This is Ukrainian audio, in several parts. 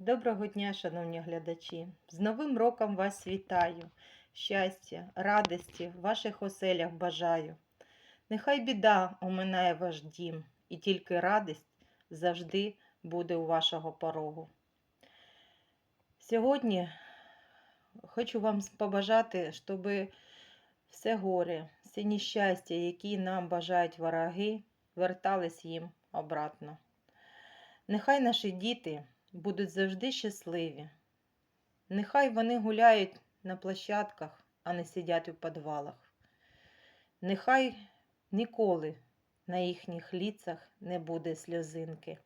Доброго дня, шановні глядачі! З Новим роком вас вітаю! Щастя, радості в ваших оселях бажаю. Нехай біда оминає ваш дім, і тільки радість завжди буде у вашого порогу. Сьогодні хочу вам побажати, щоб все горе, все нещастя, які нам бажають вороги, вертались їм обратно. Нехай наші діти будуть завжди щасливі. Нехай вони гуляють на площадках, а не сидять у підвалах. Нехай ніколи на їхніх ліцах не буде сльозинки.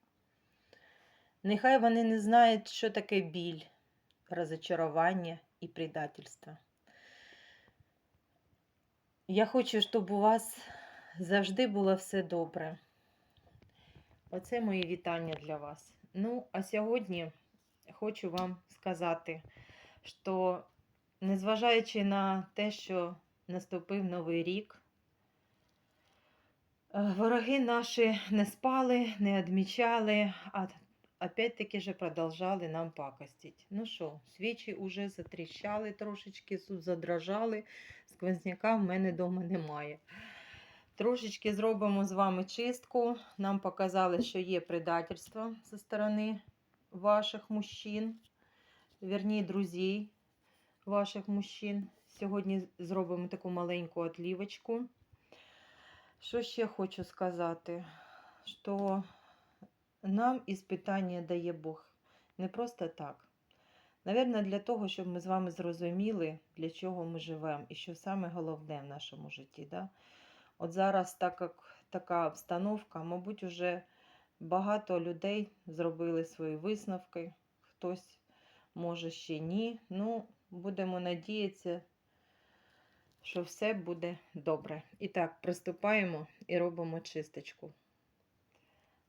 Нехай вони не знають, що таке біль, розочарування і предательство. Я хочу, щоб у вас завжди було все добре. Оце мої вітання для вас. Ну, а сьогодні хочу вам сказати, що незважаючи на те, що наступив новий рік, е, вороги наші не спали, не відмічали, а опять-таки же продовжали нам пакостить. Ну що, свічі вже затріщали трошечки, задрожали, сквозняка в мене вдома немає. Трошечки зробимо з вами чистку. Нам показали, що є предательство зі сторони ваших мужчин, вірні, друзей ваших мужчин. Сьогодні зробимо таку маленьку отлівочку. Що ще хочу сказати? Що нам іспитання дає Бог не просто так. Навірно, для того, щоб ми з вами зрозуміли, для чого ми живемо і що саме головне в нашому житті. Да? От зараз, так як така обстановка, мабуть, вже багато людей зробили свої висновки, хтось може ще ні. Ну, будемо надіятися, що все буде добре. І так, приступаємо і робимо чисточку.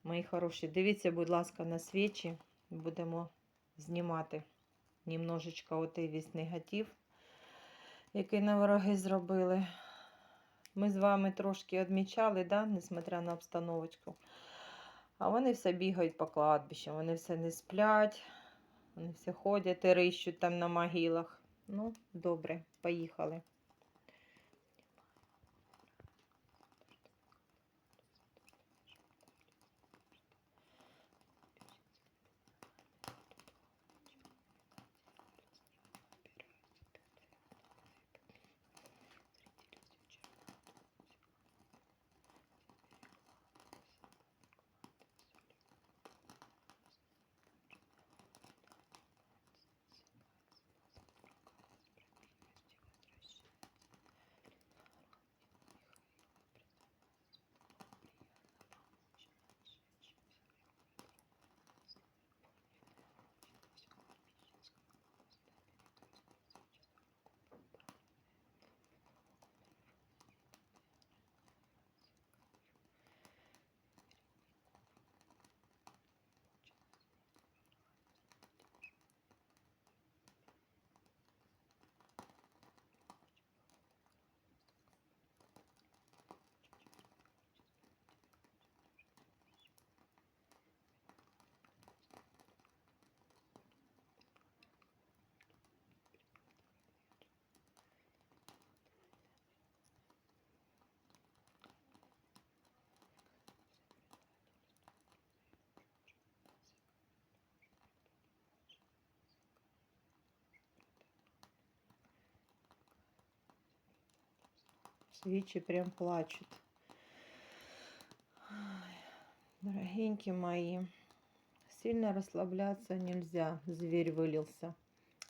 Мої хороші, дивіться, будь ласка, на свічі. Будемо знімати немножечко отей весь негатив, який на вороги зробили. Ми з вами трошки відмічали, да, несмотря на обстановочку. А вони все бігають по кладбищам, вони все не сплять, вони все ходять і рищуть там на могилах. Ну, добре, поїхали. Свечи прям плачут. Ай, Дорогенькие мои, сильно расслабляться нельзя. Зверь вылился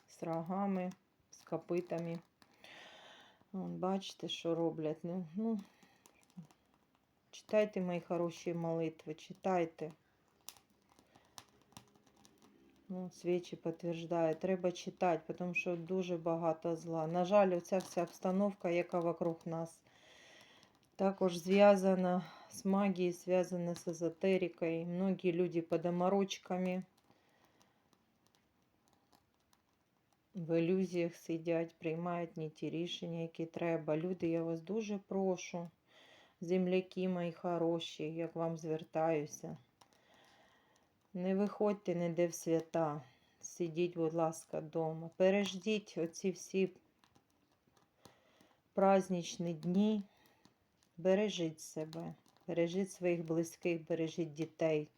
з рогами, з копитами. Вон, бачите, що роблять. Ну, ну, читайте мої хороші молитви, читайте. Ну, свічі підтверждає. Треба читати, тому що дуже багато зла. На жаль, оця вся обстановка, яка вокруг нас, також зв'язана з магією, зв'язана з езотерикою. Многі люди під оморочками в ілюзіях сидять, приймають не ті рішення, які треба. Люди, я вас дуже прошу, земляки мої хороші, як вам звертаюся. Не виходьте ніде в свята, сидіть, будь ласка, вдома. Переждіть оці всі праздничні дні. Бережіть себе, бережіть своїх близьких, бережіть дітей.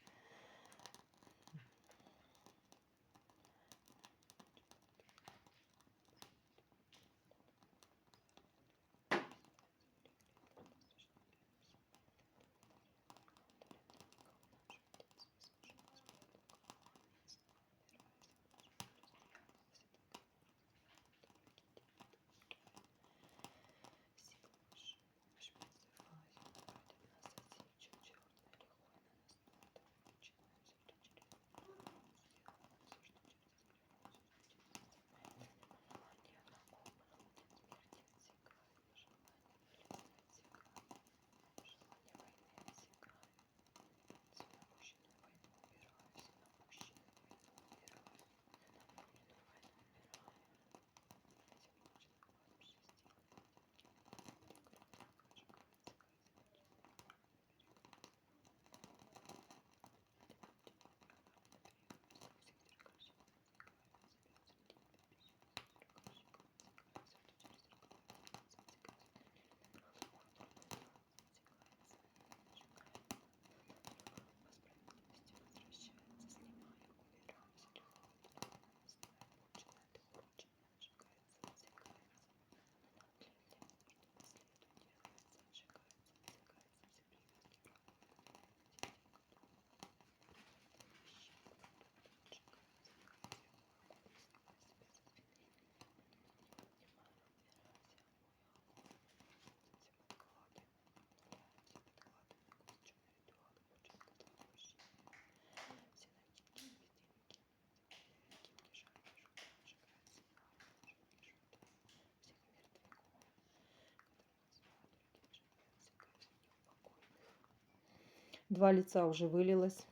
Два лица уже вылилось.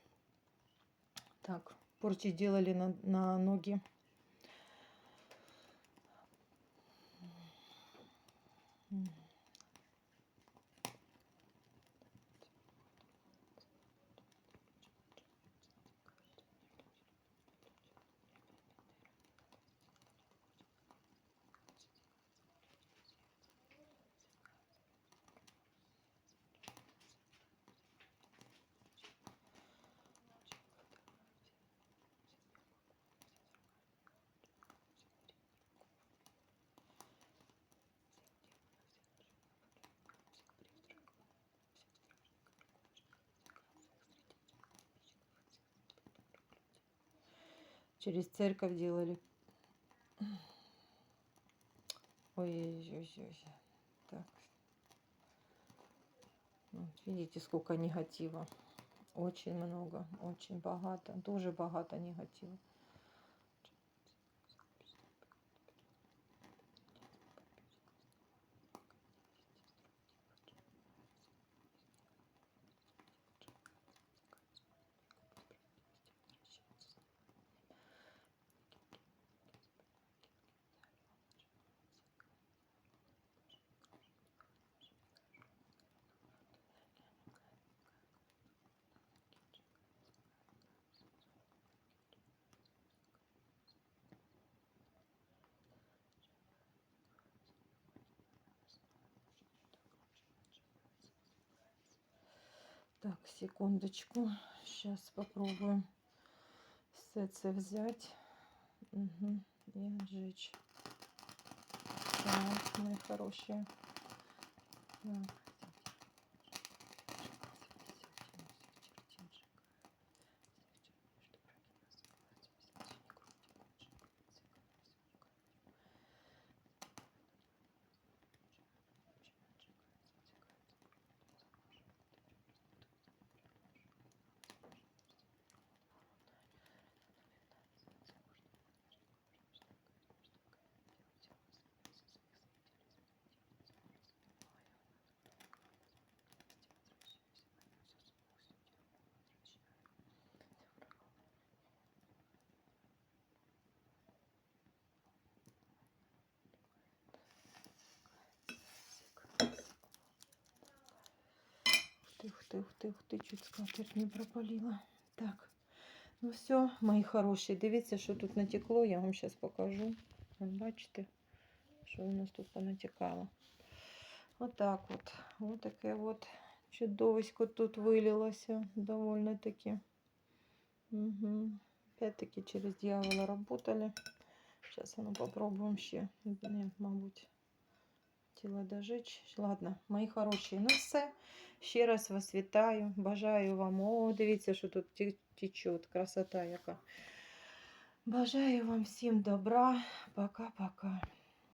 Так, порчи делали на, на ноги. Через церковь делали. Ой-ой-ой. Так. Вот видите, сколько негатива. Очень много, очень богато. Дуже багато негатива. Так, секундочку. Сейчас попробую все це взяти. Угу. І отжечь. Так, мої хороші. Так. ты, ух ты, ух ты, ух ты, чуть скатерть не пропалила. Так, Ну все, мої хороші, дивіться, що тут натекло, я вам зараз покажу. Вон, Бачите, що у нас тут понатікало. Отак от. Ось таке от чудовисько тут вилилося довольно таки. Угу. Опять-таки через дьявола работали. Сейчас ну, попробуем ще. Ні, мабуть, тіло дожечь. Ладно, мої хороші, ну все. Ще раз вас вітаю. Бажаю вам. О, дивіться, що тут ті- течет. Красота яка. Бажаю вам всім добра. Пока-пока.